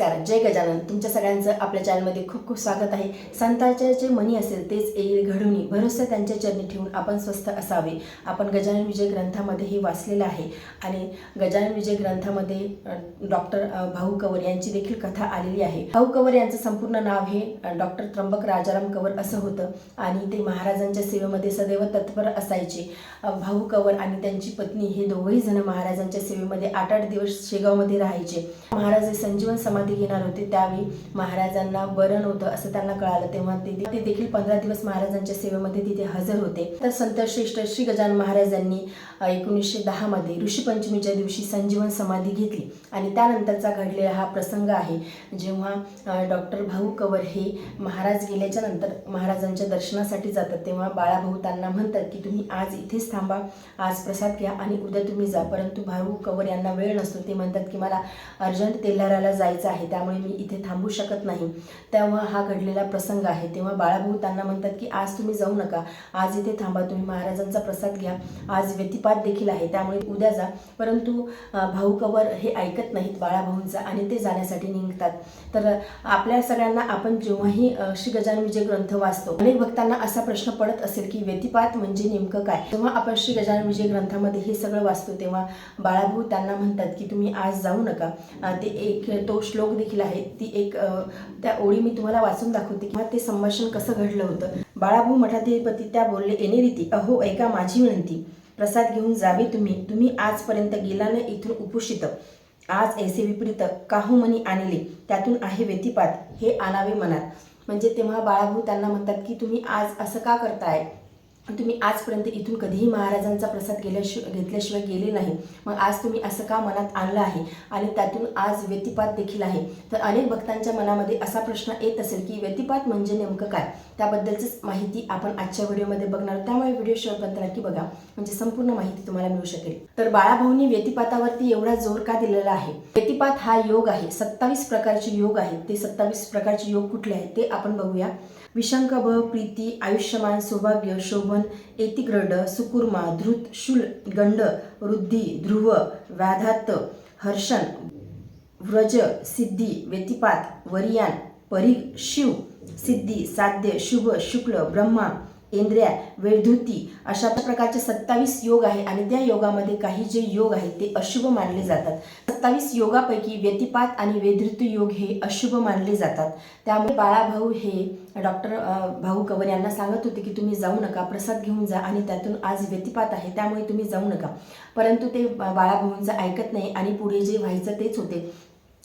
नमस्कार जय गजानन. तुमच्या सगळ्यांचं आपल्या चॅनलमध्ये खूप खूप स्वागत आहे. संतांचे जे मनी असेल तेच येईल घडूनी भरोसा त्यांच्या चरणी ठेवून आपण स्वस्थ असावे. आपण गजानन विजय ग्रंथामध्ये हे वाचलेलं आहे. आणि गजानन विजय ग्रंथामध्ये डॉक्टर भाऊ कवर यांची देखील कथा आलेली आहे. भाऊ कंवर यांचं संपूर्ण नाव हे डॉक्टर त्र्यंबक राजाराम कंवर असं होतं. आणि ते महाराजांच्या सेवेमध्ये सदैव तत्पर असायचे. भाऊ कवर आणि त्यांची पत्नी हे दोघंही जण महाराजांच्या सेवेमध्ये आठ आठ दिवस शेगावमध्ये राहायचे. महाराज हे संजीवन समाधी घेणार होते त्यावेळी महाराजांना बरं नव्हतं असं त्यांना कळालं. तेव्हा ते ते देखील पंधरा दिवस महाराजांच्या सेवेमध्ये तिथे हजर होते. तर संत श्रेष्ठ श्री गजानन महाराजांनी एकोणीसशे दहामध्ये ऋषीपंचमीच्या दिवशी संजीवन समाधी घेतली. आणि त्यानंतरचा घडलेला हा प्रसंग आहे जेव्हा डॉक्टर भाऊ कंवर हे महाराज गेल्याच्यानंतर महाराजांच्या दर्शनासाठी जातात. तेव्हा बाळाभाऊ त्यांना म्हणतात की तुम्ही आज इथेच थांबा आज प्रसाद घ्या आणि उद्या तुम्ही जा. परंतु भाऊ कंवर यांना वेळ नसतो. ते म्हणतात की मला अर्जंट तेल्हाराला जायचं आहे. आहे त्यामुळे मी इथे थांबू शकत नाही. तेव्हा हा घडलेला प्रसंग आहे. तेव्हा बाळाभाऊ त्यांना म्हणतात की आज तुम्ही जाऊ नका. आज इथे थांबा. तुम्ही महाराजांचा प्रसाद घ्या. आज व्यतिपात देखील आहे. त्यामुळे उद्या जा. परंतु भाऊ कवर हे ऐकत नाहीत बाळाभाऊंचा आणि ते जाण्यासाठी निघतात. तर आपल्या सगळ्यांना आपण जेव्हाही श्री गजानन विजय ग्रंथ वाचतो अनेक भक्तांना असा प्रश्न पडत असेल की व्यतिपात म्हणजे नेमकं काय? जेव्हा आपण श्री गजानन विजय ग्रंथामध्ये हे सगळं वाचतो तेव्हा बाळाभाऊ त्यांना म्हणतात की तुम्ही आज जाऊ नका. ते एक तो श्लोक देखील आहे ती एक त्या ओळी मी तुम्हाला वाचून दाखवते किंवा ते संभाषण कसं घडलं होतं. बाळाभाऊ मठाधिपती त्या बोलले येणे रीती अहो ऐका माझी विनंती. प्रसाद घेऊन जावे तुम्ही. तुम्ही आजपर्यंत गेला न इथून उपोषित. आज ऐसे विपरीत काहुमनी आणले. त्यातून आहे व्यतिपात. हे आणावे मनात. म्हणजे तेव्हा बाळाभाऊ त्यांना म्हणतात की तुम्ही आज असं का करताय? तुम्ही आजपर्यंत इथून कधीही महाराजांचा प्रसाद गेल्याशिवाय घेतल्याशिवाय गेले नाही. मग आज तुम्ही असं का मनात आणलं आहे? आणि त्यातून आज व्यतिपात देखील आहे. तर अनेक भक्तांच्या मनामध्ये असा प्रश्न येत असेल की व्यतिपात म्हणजे नेमकं काय? त्याबद्दलचीच माहिती आपण आजच्या व्हिडिओमध्ये बघणार त्यामुळे व्हिडिओ शेवटपर्यंत नक्की बघा. म्हणजे संपूर्ण माहिती तुम्हाला मिळू शकेल. तर बाळाभाऊंनी व्यतिपातावरती एवढा जोर का दिलेला आहे? व्यतिपात हा योग आहे. सत्तावीस प्रकारचे योग आहेत. ते सत्तावीस प्रकारचे योग कुठले आहेत ते आपण बघूया. विशंक भ प्रीती आयुष्यमान सौभाग्य शोभन एतिग्रड सुकुर्मा धृत शूल गंड वृद्धी ध्रुव व्याधात हर्षण व्रज सिद्धी व्यतिपात वरियान परिग शिव सिद्धी साध्य शुभ शुक्ल ब्रह्मा इंद्रिया वेळधुती अशा प्रकारचे सत्तावीस योग आहे आणि त्या योगामध्ये काही जे योग आहेत ते अशुभ मानले जातात. सत्तावीस योगापैकी व्यतिपात आणि वेधृत योग हे अशुभ मानले जातात. त्यामुळे बाळाभाऊ हे डॉक्टर भाऊ कंवर यांना सांगत होते की तुम्ही जाऊ नका प्रसाद घेऊन जा आणि त्यातून आज व्यतिपात आहे त्यामुळे तुम्ही जाऊ नका. परंतु ते बाळाभाऊंचं ऐकत नाही आणि पुढे जे व्हायचं तेच होते.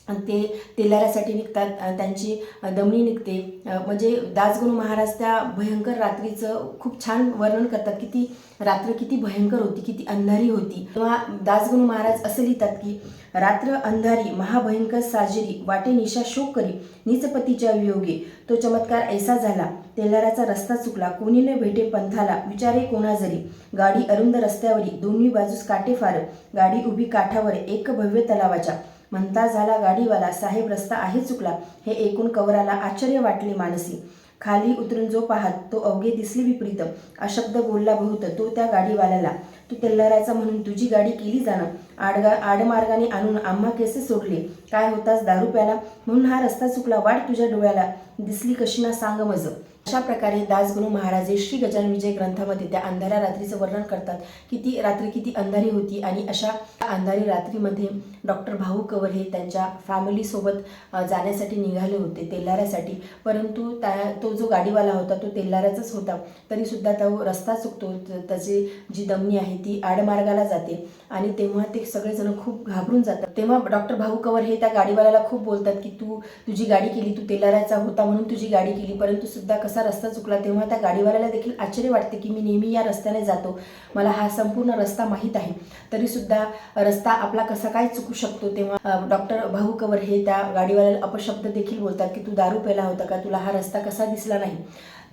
ते तेलाऱ्यासाठी निघतात त्यांची दमणी निघते. म्हणजे दासगुरु महाराज त्या भयंकर रात्रीचं खूप छान वर्णन करतात की ती रात्र किती भयंकर होती किती अंधारी होती. तेव्हा दासगुरु महाराज असं लिहितात की रात्र अंधारी महाभयंकर साजेरी वाटे निशा शोक करी नीचपतीच्या वियोगे. तो चमत्कार ऐसा झाला तेलाराचा रस्ता चुकला कोणी न भेटे पंथाला विचारे कोणा जरी. गाडी अरुंद रस्त्यावरी दोन्ही बाजूस काटे फार गाडी उभी काठावर एक भव्य तलावाच्या. म्हणता झाला गाडीवाला साहेब रस्ता आहे चुकला. हे ऐकून कवराला आश्चर्य वाटले मानसी. खाली उतरून जो पाहत तो अवघे दिसले विपरीत. अशब्द बोलला बहुत तो त्या गाडीवाल्याला. तू तेल्लाराचा म्हणून तुझी गाडी केली जाणं. आडगा आडमार्गाने आणून आम्हा केसे सोडले. काय होतास दारू प्याला? म्हणून हा रस्ता चुकला. वाट तुझ्या डोळ्याला. दिसली कशी ना सांग मज अशा प्रकारे दासगुरु महाराज हे श्री गजानन विजय ग्रंथामध्ये त्या अंधाऱ्या रात्रीचं वर्णन करतात. किती रात्री किती अंधारी होती आणि अशा अंधारी रात्रीमध्ये डॉक्टर भाऊ कंवर हे त्यांच्या फॅमिलीसोबत जाण्यासाठी निघाले होते तेल्लाऱ्यासाठी परंतु त्या तो जो गाडीवाला होता तो तेल्लाऱ्याचाच होता. तरीसुद्धा तो रस्ता चुकतो. त्याची जी दमनी आहे ती आडमार्गाला जाते. आणि तेव्हा ते सगळेजण खूप घाबरून जातात. तेव्हा डॉक्टर भाऊ कवर हे त्या गाडीवाल्याला खूप बोलतात की तू तुझी गाडी केली तू तेलाऱ्याचा होता म्हणून तुझी गाडी केली परंतु सुद्धा कसं रस्ता चुकला तेव्हा त्या गाडीवाल्याला देखील आश्चर्य वाटते की मी नेहमी या रस्त्याने जातो. मला हा संपूर्ण रस्ता माहीत आहे. तरीसुद्धा रस्ता आपला कसा काय चुकू शकतो तेव्हा डॉक्टर भाऊ कवर हे त्या गाडीवाल्याला अपशब्द देखील बोलतात की तू दारू पेला होता का? तुला हा रस्ता कसा दिसला नाही?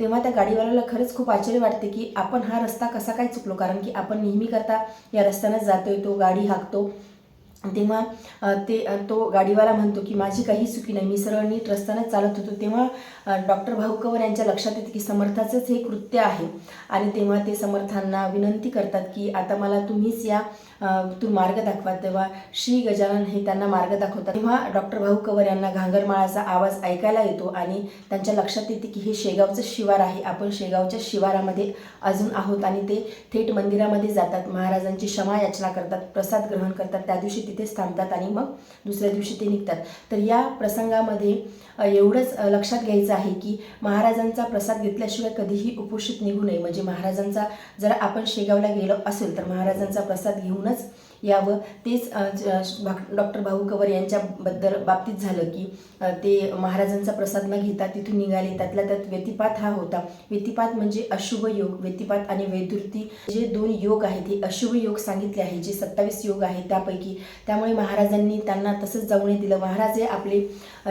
तेव्हा त्या गाडीवाल्याला खरंच खूप आश्चर्य वाटते की आपण हा रस्ता कसा काय चुकलो? कारण की आपण नेहमी करता या रस्त्यानं जातोय तो गाडी हाकतो. तेव्हा ते तो गाडीवाला म्हणतो की माझी काही चुकी नाही. मी सरळ नीट रस्त्यानेच चालत होतो. तेव्हा डॉक्टर भाऊकवर यांच्या लक्षात येते की समर्थाचंच हे कृत्य आहे. आणि तेव्हा ते समर्थांना विनंती करतात की आता मला तुम्हीच या तू मार्ग दाखवा. तेव्हा श्री गजानन हे त्यांना मार्ग दाखवतात. तेव्हा डॉक्टर भाऊ कवर यांना घांगरमाळाचा आवाज ऐकायला येतो आणि त्यांच्या लक्षात येते की हे शेगावचं शिवार आहे. आपण शेगावच्या शिवारामध्ये अजून आहोत. आणि ते थेट मंदिरामध्ये जातात. महाराजांची क्षमा याचना करतात. प्रसाद ग्रहण करतात. त्या दिवशी तिथेच थांबतात आणि मग दुसऱ्या दिवशी ते निघतात. तर या प्रसंगामध्ये एवढंच लक्षात घ्यायचं आहे की महाराजांचा प्रसाद घेतल्याशिवाय कधीही उपोषित निघू नये. म्हणजे महाराजांचा जर आपण शेगावला गेलो असेल तर महाराजांचा प्रसाद घेऊनच यावं. तेच भा- डॉक्टर भाऊ कवर यांच्याबद्दल बाबतीत झालं की ते महाराजांचा प्रसाद न घेता तिथून निघाले. त्यातल्या त्यात व्यतिपात हा होता. व्यतिपात म्हणजे अशुभ योग. व्यतिपात आणि वैदुर्ती जे दोन योग आहेत हे अशुभ योग सांगितले आहे जे सत्तावीस योग आहेत त्यापैकी. त्यामुळे महाराजांनी त्यांना तसंच जाऊ नये दिलं. महाराज हे आपले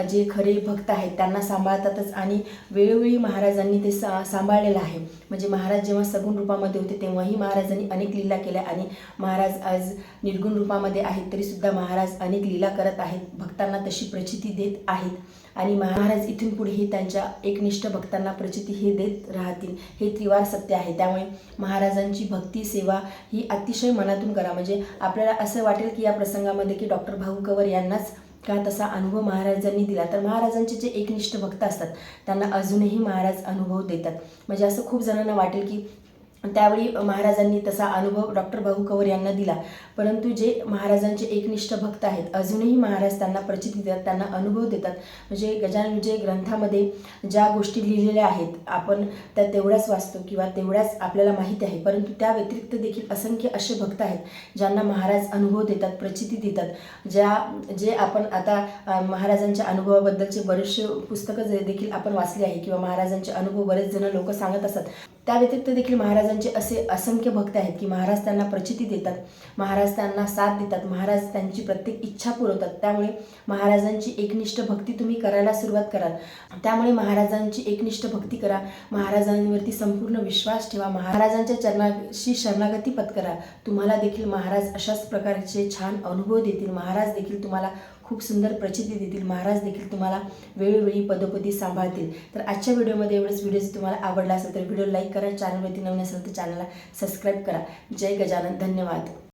जे खरे भक्त आहेत त्यांना सांभाळतातच आणि वेळोवेळी महाराजांनी ते सा सांभाळलेलं आहे. म्हणजे महाराज जेव्हा सगुण रूपामध्ये होते तेव्हाही महाराजांनी अनेक लीला केल्या आणि महाराज आज निर्गुण रूपामध्ये आहेत तरीसुद्धा महाराज अनेक लीला करत आहेत भक्तांना तशी प्रचिती देत आहेत. आणि महाराज इथून पुढेही त्यांच्या एकनिष्ठ भक्तांना प्रचिती हे देत राहतील हे त्रिवार सत्य आहे. त्यामुळे महाराजांची भक्ती सेवा ही अतिशय मनातून करा. म्हणजे आपल्याला असं वाटेल की या प्रसंगामध्ये की डॉक्टर भाऊ कवर यांनाच का तसा अनुभव महाराजांनी दिला? तर महाराजांचे जे एकनिष्ठ भक्त असतात त्यांना अजूनही महाराज अनुभव देतात. म्हणजे असं खूप जणांना वाटेल की त्यावेळी महाराजांनी तसा अनुभव डॉक्टर भाऊ कवर यांना दिला. परंतु जे महाराजांचे एकनिष्ठ भक्त आहेत अजूनही महाराज त्यांना प्रचिती देतात त्यांना अनुभव देतात. म्हणजे गजानन विजय ग्रंथामध्ये ज्या गोष्टी लिहिलेल्या आहेत आपण त्या तेवढ्याच वाचतो किंवा तेवढ्याच आपल्याला माहिती आहे. परंतु त्या व्यतिरिक्त देखील असंख्य असे भक्त आहेत ज्यांना महाराज अनुभव देतात प्रचिती देतात. ज्या जे आपण आता महाराजांच्या अनुभवाबद्दलचे बरेचसे पुस्तकं जे देखील आपण वाचले आहे किंवा महाराजांचे अनुभव बरेच जण लोक सांगत असतात त्या व्यतिरिक्त देखील महाराजांचे असे असंख्य भक्त आहेत की महाराज त्यांना प्रचिती देतात महाराज त्यांना साथ देतात महाराज त्यांची प्रत्येक इच्छा पुरवतात. त्यामुळे महाराजांची एकनिष्ठ भक्ती तुम्ही करायला सुरुवात कराल. त्यामुळे महाराजांची एकनिष्ठ भक्ती करा. महाराजांवरती संपूर्ण विश्वास ठेवा. महाराजांच्या चरणाशी शरणागती पत्करा. तुम्हाला देखील महाराज अशाच प्रकारचे छान अनुभव देतील. महाराज देखील तुम्हाला खूप सुंदर प्रचिती देतील. महाराज देखील तुम्हाला वेळोवेळी पदोपदी सांभाळतील. तर आजच्या व्हिडिओमध्ये एवढंच व्हिडिओ जर तुम्हाला आवडला असेल तर व्हिडिओ लाईक करा. चॅनलवरती नवीन असेल तर चॅनलला सबस्क्राईब करा. जय गजानन. धन्यवाद.